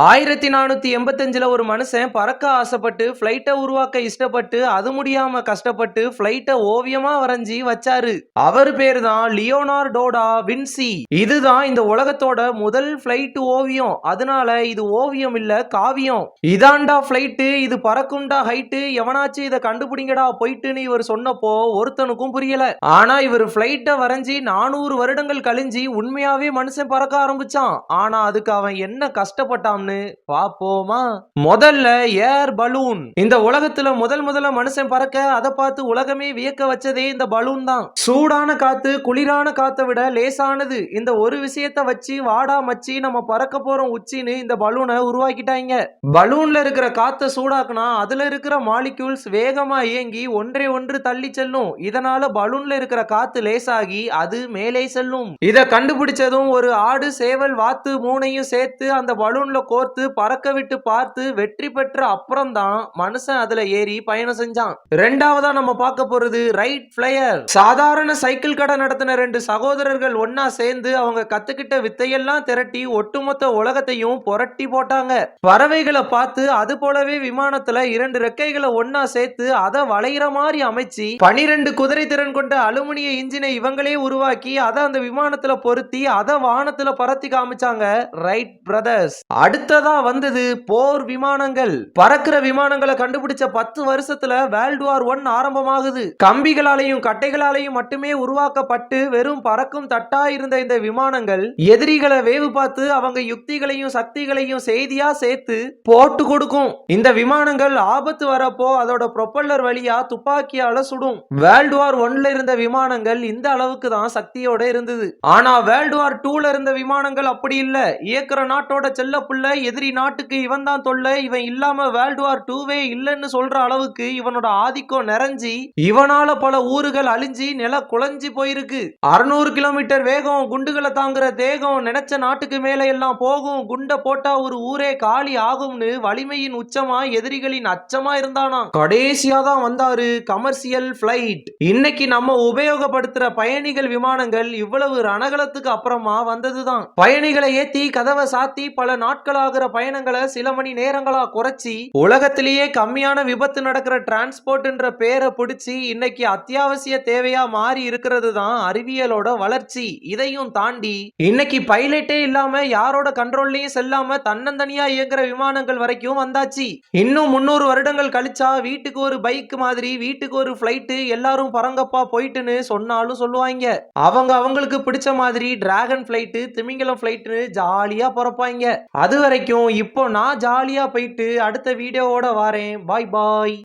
ஆயிரத்தி நானூற்றி எண்பத்தஞ்சில் ஒரு மனுஷன் பறக்க ஆசைப்பட்டு ஃப்ளைட்டை உருவாக்க இஷ்டப்பட்டு அது முடியாமல் கஷ்டப்பட்டு ஃப்ளைட்டை ஓவியமாக வரைஞ்சி வச்சாரு. அவர் பேர் தான் லியோனார்டோடா வின்சி. இதுதான் இந்த உலகத்தோட முதல் ஃப்ளைட் ஓவியம். அதனால இது ஓவியம் இல்ல காவியம். இதாண்டா ஃப்ளைட்டு இது பறக்கும்டா ஹைட்டு எவனாச்சும் இதை கண்டுபிடிங்கடா போயிட்டுன்னு இவர் சொன்னப்போ ஒருத்தனுக்கும் புரியல. ஆனா இவர் ஃப்ளைட்டை வரைஞ்சி நானூறு வருடங்கள் கழிஞ்சு உண்மையாவே மனுஷன் பறக்க ஆரம்பிச்சான். ஆனா அதுக்கு அவன் என்ன கஷ்டப்பட்டான் கஷ்டப்பட்டான்னு பாப்போமா? முதல்ல ஏர் பலூன் இந்த உலகத்துல முதல் முதல்ல மனுஷன் பறக்க அதை பார்த்து உலகமே வியக்க வச்சதே இந்த பலூன் தான். சூடான காத்து குளிரான காத்தை விட லேசானது. இந்த ஒரு விஷயத்த வச்சு வாடா மச்சி நம்ம பறக்க போறோம் உச்சின்னு இந்த பலூனை உருவாக்கிட்டாங்க. பலூன்ல இருக்கிற காத்தை சூடாக்குனா அதுல இருக்கிற மாலிக்யூல்ஸ் வேகமா இயங்கி ஒன்றை ஒன்று தள்ளி செல்லும். இதனால பலூன்ல இருக்கிற காத்து லேசாகி அது மேலே செல்லும். இத கண்டுபிடிச்சதும் ஒரு ஆடு சேவல் வாத்து மூணையும் சேர்த்து அந்த பலூன்ல கோர்த்து பறக்க விட்டு பார்த்து வெற்றி பெற்ற அப்புறம் தான் மனுஷன் அதுல ஏறி பயணம் செஞ்சான். ரெண்டாவதா நம்ம பார்க்க போறது ரைட் ஃபிளையர். சாதாரண சைக்கிள் கடை நடத்தின ரெண்டு சகோதரர்கள் ஒன்னா சேர்ந்து அவங்க கத்துக்கிட்ட வித்தையெல்லாம் திரட்டி ஒட்டுமொத்த உலகத்தையும் புரட்டி போட்டாங்க. பறவைகளை பார்த்து அது போலவே விமானத்துல இரண்டு ரெக்கைகளை ஒன்னா சேர்த்து அதை வளையிற மாதிரி அமைச்சு பனிரெண்டு குதிரை திறன் கொண்ட அலுமினிய இன்ஜினை இவங்களே உருவாக்கி அதை அந்த விமானத்துல பொருத்தி அதை வானத்துல பறத்தி காமிச்சாங்க ரைட் பிரதர்ஸ். அடுத்து அடுத்ததா வந்தது போர் விமானங்கள். பறக்கிற விமானங்களை கண்டுபிடிச்ச பத்து வருஷத்துல வேர்ல்டு வார் ஒன் ஆரம்பமாகுது. கம்பிகளாலையும் கட்டைகளாலையும் மட்டுமே உருவாக்கப்பட்டு வெறும் பறக்கும் தட்டா இருந்த இந்த விமானங்கள் எதிரிகளை வேவு பார்த்து அவங்க யுக்திகளையும் சக்திகளையும் செய்தியா சேர்த்து போட்டு கொடுக்கும். இந்த விமானங்கள் ஆபத்து வரப்போ அதோட ப்ரொப்பல்லர் வழியா துப்பாக்கியால சுடும். வேர்ல்டு வார் ஒன்ல இருந்த விமானங்கள் இந்த அளவுக்கு தான் சக்தியோட இருந்தது. ஆனா வேர்ல்டு வார் டூல இருந்த விமானங்கள் அப்படி இல்ல. இயக்குற நாட்டோட செல்ல புள்ள எதிரி நாட்டுக்கு இவன் தான் தொல்லை இவன் இல்லாம வேர்ல்டு வார் டூவே இல்லைன்னு சொல்ற அளவுக்கு இவனோட ஆதிக்கம் நிறைஞ்சி இவனால பல ஊர்கள் அழிஞ்சி நில குலைஞ்சி போயிருக்கு. அறுநூறு கிலோமீட்டர் வேகம் குண்டுகளை தாங்குற தேகம் நினைச்ச நாட்டுக்கு மேல எல்லாம் போகும் குண்டை போட்டா ஒரு ஊரே காலி ஆகும்னு வலிமையின் உச்சமா எதிரிகளின் அச்சமா இருந்தானா? கடைசியா தான் வந்தாரு கமர்சியல் பிளைட் இன்னைக்கு நம்ம உபயோகப்படுத்துற பயணிகள் விமானங்கள் இவ்வளவு ரணகலத்துக்கு அப்புறமா வந்ததுதான். பயணிகளை ஏத்தி கதவை சாத்தி பல நாட்களா ஆகிற பயணங்களை சில மணி நேரங்களா குறைச்சி உலகத்திலேயே கம்மியான விபத்து நடக்கிற டிரான்ஸ்போர்ட்ன்ற பேரை பிடிச்சி இன்னைக்கு அத்தியாவசிய தேவையா மாறி இருக்கிறது தான் அறிவியலோட வளர்ச்சி. இதையும் தாண்டி இன்னைக்கு பைலட்டே இல்லாம யாரோட கண்ட்ரோல்லயும் செல்லாம தன்னந்தனியா இயங்குற விமானங்கள் வரைக்கும் வந்தாச்சு. இன்னும் முன்னூறு வருடங்கள் கழிச்சா வீட்டுக்கு ஒரு பைக் மாதிரி வீட்டுக்கு ஒரு ஃபிளைட்டு எல்லாரும் பரங்கப்பா போயிட்டுன்னு சொன்னாலும் சொல்லுவாங்க. அவங்க அவங்களுக்கு பிடிச்ச மாதிரி டிராகன் பிளைட்டு திமிங்கலம் ஃபிளைட்டுன்னு ஜாலியா பிறப்பாங்க. அது வரைக்கும் இப்போ நான் ஜாலியா போயிட்டு அடுத்த வீடியோவோட வாரேன். பாய் பாய்.